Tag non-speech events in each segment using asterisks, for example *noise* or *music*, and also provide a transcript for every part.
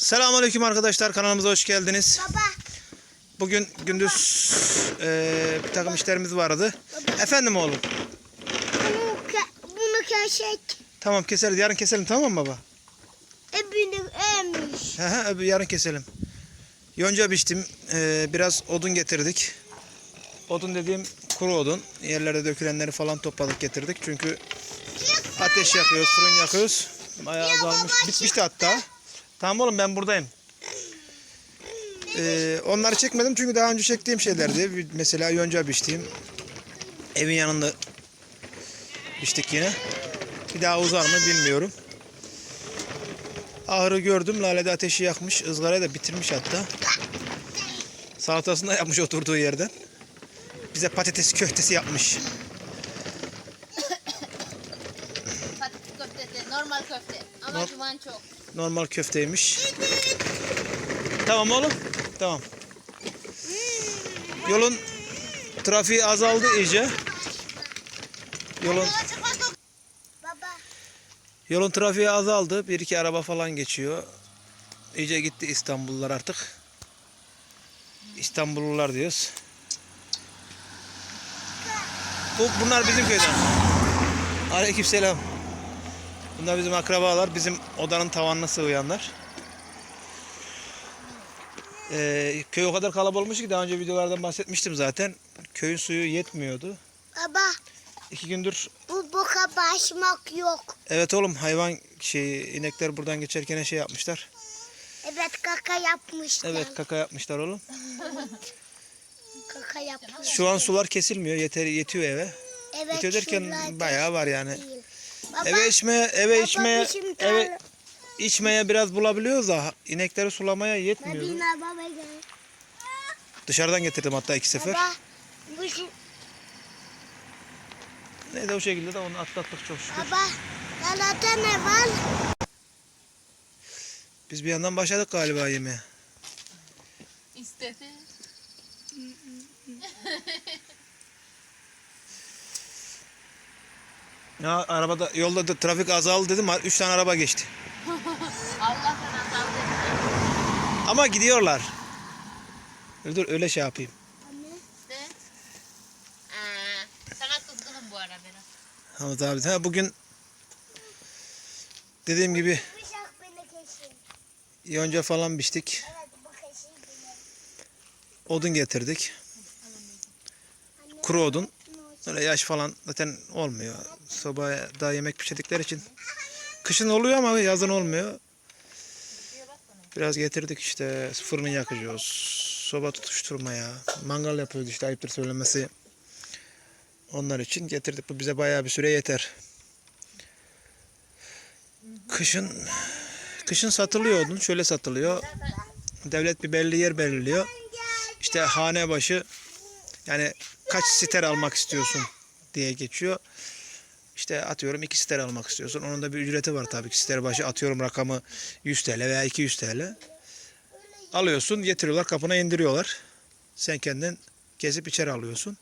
Selamünaleyküm arkadaşlar kanalımıza hoş geldiniz. Baba, Bugün gündüz eee, bir takım işlerimiz vardı. Efendim oğlum. bunu, ke- bunu kesek. Tamam keseriz. Yarın keselim tamam mı baba? Ebini emmiş. He he öbür yarın keselim. Yonca biçtim. Eee, biraz odun getirdik. Odun dediğim kuru odun. Yerlerde dökülenleri falan topladık getirdik. Çünkü ateş yakıyoruz, fırın yakıyoruz. Bayağı azalmış. Bitmişti hatta. Tamam oğlum ben buradayım. Ee, onları çekmedim çünkü daha önce çektiğim şeylerdi. Mesela yonca biçtiğim. Evin yanında biçtik yine. Bir daha uzar mı bilmiyorum. Ahırı gördüm. Lale'de ateşi yakmış. ızgarayı da bitirmiş hatta. Salatasını da yapmış oturduğu yerden. Bize patates köftesi yapmış. Patates köftesi, normal köfte. Ama Nor- duman çok. Normal köfteymiş. Tamam oğlum. Tamam. Yolun trafiği azaldı iyice. Yolun yolun trafiği azaldı. Bir iki araba falan geçiyor. İyice gitti İstanbullular artık. İstanbullular diyoruz. Bu, bunlar bizim köyden. Aleykümselam. Bunlar bizim akrabalar. Bizim odanın tavanına sığıyanlar. Ee, köy o kadar kalabalık olmuş ki daha önce videolardan bahsetmiştim zaten. Köyün suyu yetmiyordu. baba, İki gündür bu boka başmak yok. evet oğlum hayvan şey inekler buradan geçerken şey yapmışlar. Evet kaka yapmışlar. Evet kaka yapmışlar oğlum. *laughs* Kaka yapmışlar. Şu an sular kesilmiyor. Yeter yetiyor eve. Evet, Yetiyor derken bayağı var yani. Baba, Eve içmeye eve baba, içmeye bizim eve içmeye biraz bulabiliyoruz da inekleri sulamaya yetmiyordu. Medine baba gel. Dışarıdan getirdim hatta iki sefer. Baba, bu şu, Neyse o şekilde de onu atlattık çok şükür. baba, salata ne var? Biz bir yandan başladık galiba yemeğe. İstedi. *laughs* *laughs* Ya arabada yolda da trafik azaldı dedim. Üç tane araba geçti. *laughs* Allah'tan azaldı. Ama gidiyorlar. Dur, dur öyle şey yapayım. İşte. Aa, sana kızgınım bu ara biraz. Abi. Ha, bugün dediğim gibi yonca falan biçtik. Odun getirdik. Kuru odun. Öyle yaş falan zaten olmuyor. Sobaya da yemek pişirdikleri için. Kışın oluyor ama yazın olmuyor. Biraz getirdik işte fırını yakacağız. Soba tutuşturmaya. Mangal yapıyoruz işte ayıptır söylemesi. Onlar için getirdik. Bu bize bayağı bir süre yeter. Kışın kışın satılıyor odun. Şöyle satılıyor. Devlet bir belli yer belirliyor. İşte hane başı yani kaç siter almak istiyorsun diye geçiyor. İşte atıyorum iki siter almak istiyorsun. Onun da bir ücreti var tabii ki. Siter başı atıyorum rakamı 100 TL veya 200 TL. Alıyorsun, getiriyorlar, kapına indiriyorlar. Sen kendin gezip içeri alıyorsun.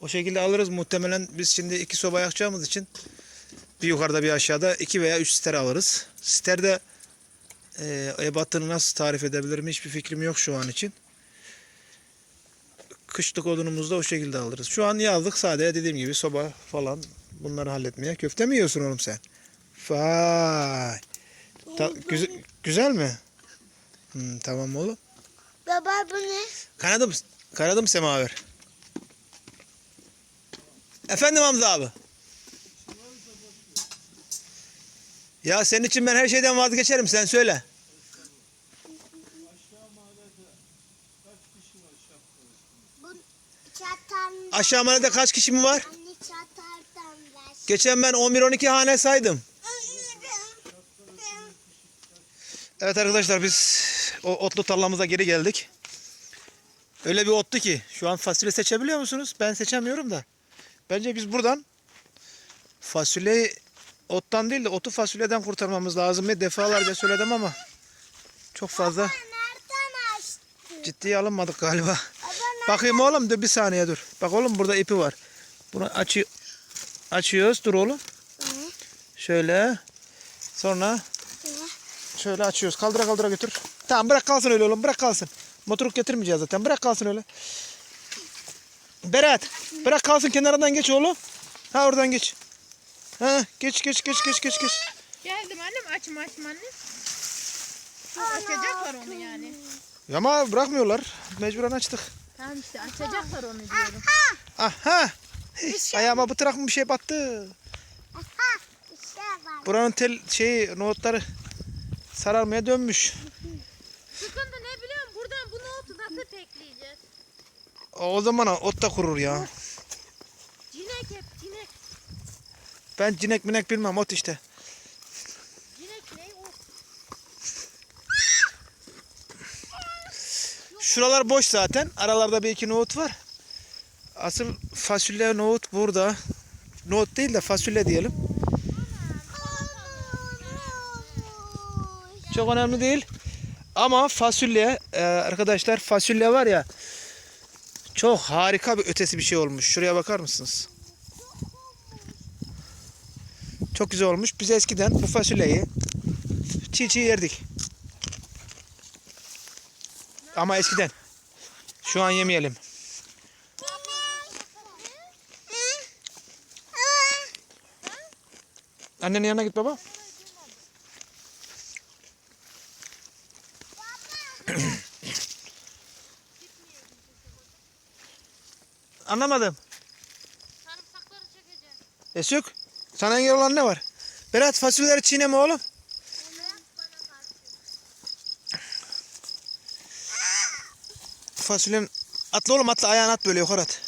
O şekilde alırız. Muhtemelen biz şimdi iki soba yakacağımız için bir yukarıda bir aşağıda iki veya üç siter alırız. Siterde e, ebatını nasıl tarif edebilirim hiçbir fikrim yok şu an için kışlık odunumuzu da o şekilde alırız. Şu an yazlık sadece dediğim gibi soba falan bunları halletmeye. Köfte mi yiyorsun oğlum sen? Vay. Ta- güzel, güzel mi? Hmm, tamam oğlum. Baba bu ne? Kanadım, kanadım semaver. Efendim Hamza abi. Ya senin için ben her şeyden vazgeçerim sen söyle. Bu çatan. Aşağı mahallede kaç kişi mi var? Geçen ben 11-12 hane saydım. Evet arkadaşlar biz o otlu tarlamıza geri geldik. Öyle bir ottu ki şu an fasulye seçebiliyor musunuz? Ben seçemiyorum da. Bence biz buradan fasulyeyi ottan değil de otu fasulyeden kurtarmamız lazım. diye Defalarca söyledim ama çok fazla ciddiye alınmadık galiba. Bakayım oğlum dur bir saniye dur. Bak oğlum burada ipi var. Bunu açı açıyoruz. Dur oğlum. Şöyle. Sonra Şöyle açıyoruz. Kaldıra kaldıra götür. Tamam bırak kalsın öyle oğlum. Bırak kalsın. Motoru getirmeyeceğiz zaten. Bırak kalsın öyle. Berat. Bırak kalsın kenarından geç oğlum. Ha oradan geç. Ha geç geç geç geç geç geç. Geldim annem açma açma anne. Çok açacaklar onu yani. Ama bırakmıyorlar. Mecburen açtık. Tamam işte açacaklar onu diyorum. Aha. Ayağıma bıtırak mı bir şey battı. Aha. İşte var. Buranın tel şeyi nohutları sararmaya dönmüş. Sıkıntı ne biliyorum buradan bu nohutu nasıl tekleyeceğiz? O zaman ot da kurur ya. Cinek hep cinek. Ben cinek minek bilmem ot işte. Cinek ne o? Şuralar boş zaten. Aralarda bir iki nohut var. Asıl fasulye nohut burada. Nohut değil de fasulye diyelim. Çok önemli değil. Ama fasulye e, arkadaşlar fasulye var ya çok harika bir ötesi bir şey olmuş. Şuraya bakar mısınız? Çok güzel olmuş. Biz eskiden bu fasulyeyi çiğ çiğ yerdik. Ama eskiden. Şu an yemeyelim. Annenin yanına git baba. *clears throat* Anlamadım. Sarımsakları çekeceğiz. Esük. Sana engel olan ne var? Berat fasulyeleri çiğneme oğlum. Fasulyenin atla oğlum atla ayağını at böyle yukarı at.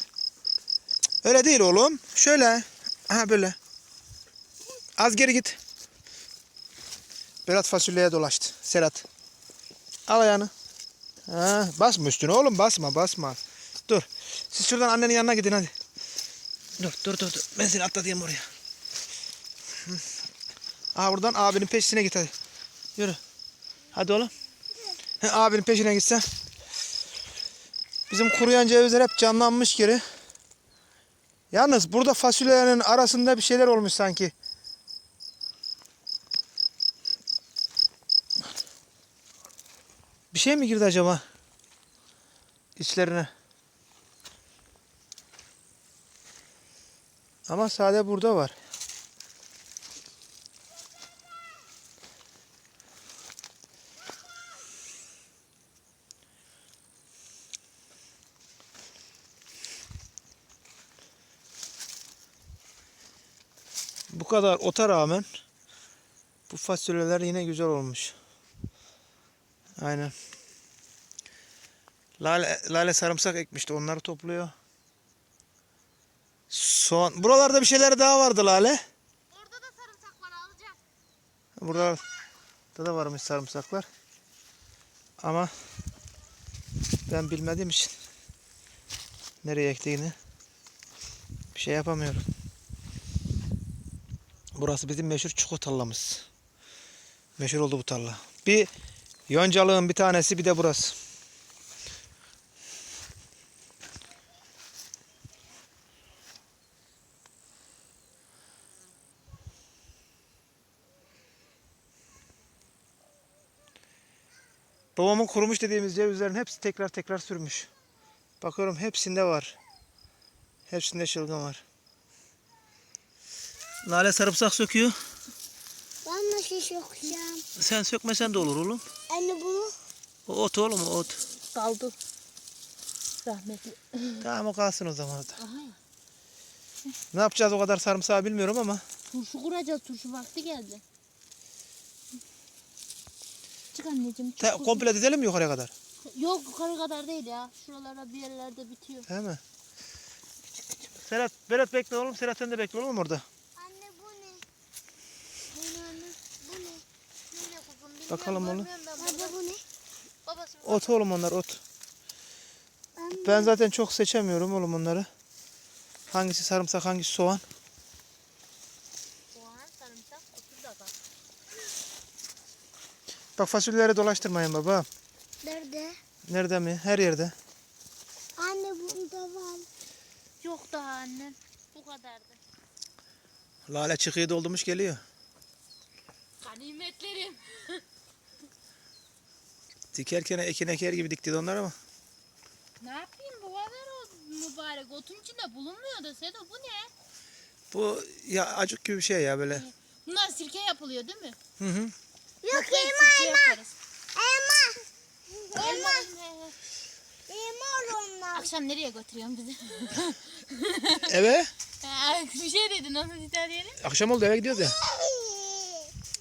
Öyle değil oğlum. Şöyle. Aha böyle. Az geri git. Berat fasulyeye dolaştı. Serhat. Al ayağını. Ha, basma üstüne oğlum basma basma. Dur. Siz şuradan annenin yanına gidin hadi. Dur dur dur. dur. Ben seni atlatayım oraya. Aa buradan abinin peşine git hadi. Yürü. Hadi oğlum. Abinin peşine gitsen. Bizim kuruyan cevizler hep canlanmış geri. Yalnız burada fasulyelerin arasında bir şeyler olmuş sanki. Bir şey mi girdi acaba? İçlerine. Ama sade burada var. Bu kadar ota rağmen bu fasulyeler yine güzel olmuş. Aynen. Lale, lale sarımsak ekmişti. Onları topluyor. Soğan. Buralarda bir şeyler daha vardı Lale. Orada da sarımsak var alacağım. Burada da varmış sarımsaklar. Ama ben bilmediğim için nereye ektiğini bir şey yapamıyorum. Burası bizim meşhur çukur tarlamız. Meşhur oldu bu tarla. Bir yoncalığın bir tanesi bir de burası. Babamın kurumuş dediğimiz cevizlerin hepsi tekrar tekrar sürmüş. Bakıyorum hepsinde var. Hepsinde çılgın var. Lale sarımsak söküyor. Ben nasıl sokacağım? Sen sökmesen de olur oğlum. Anne bunu. O ot oğlum o ot. Kaldı. Rahmetli. Tamam o kalsın o zaman orada. Aha ya. Ne yapacağız o kadar sarımsağı bilmiyorum ama. Turşu kuracağız. Turşu vakti geldi. Çık anneciğim. Çık kuzum. komple dizelim mi yukarıya kadar? Yok yukarı kadar değil ya. Şuralara bir yerlerde bitiyor. He mi? Serhat, Berat bekle oğlum. Serhat sen de bekle oğlum orada. Anne bu ne? Bu ne anne? Bu ne? Bu ne kuzum? Bilmiyorum, Bakalım burada. Baba bu ne? Babası Ot oğlum onlar ot. Ben zaten çok seçemiyorum oğlum onları. Hangisi sarımsak hangisi soğan. soğan, sarımsak, otur da bak. Bak fasulyeleri dolaştırmayın baba. Nerede? Nerede mi? Her yerde. Anne bunda var. Yok daha annem. Bu kadardı. Lale çıkıyı doldurmuş geliyor. Ganimetlerim. *laughs* Dikerken ekin eker gibi dikti onlar ama. Ne yapayım bu kadar o mübarek otun içinde bulunmuyor da Sedo bu ne? Bu ya acık gibi bir şey ya böyle. Bunlar sirke yapılıyor değil mi? Hı hı. Yok elma sirke elma. yaparız. Elma. Elma. Elma. Elma onlar. Akşam nereye götürüyorsun bizi? *laughs* Eve bir şey dedin onu bir daha diyelim. akşam oldu eve gidiyoruz ya.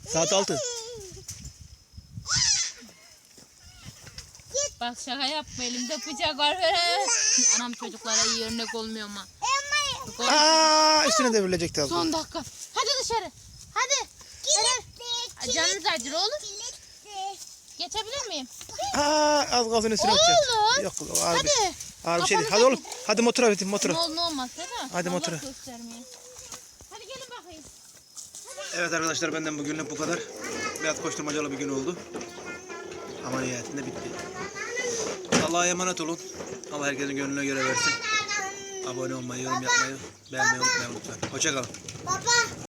Saat 6. Bak şaka yapma elimde bıçak var. *laughs* Anam çocuklara iyi örnek olmuyor ama. Aa üstüne devrilecekti az. Son dakika. Hadi dışarı. Hadi. Kilitli. Canınız acır oğlum. Kilitli. Geçebilir miyim? Aa az gazın üstüne. Oğlum. Yok ağır bir, Hadi. ağır bir şey değil. Hadi oğlum. Hadi motora bitin Ne motora. olur ne olmaz değil mi? Hadi motora. Hadi gelin bakayım. Evet arkadaşlar benden bugünlük bu kadar. Biraz koşturmacalı bir gün oldu. Ama nihayetinde bitti. Allah'a emanet olun. Allah herkesin gönlüne göre versin. Abone olmayı, yorum yapmayı, beğenmeyi unutmayın lütfen. Hoşçakalın. Baba.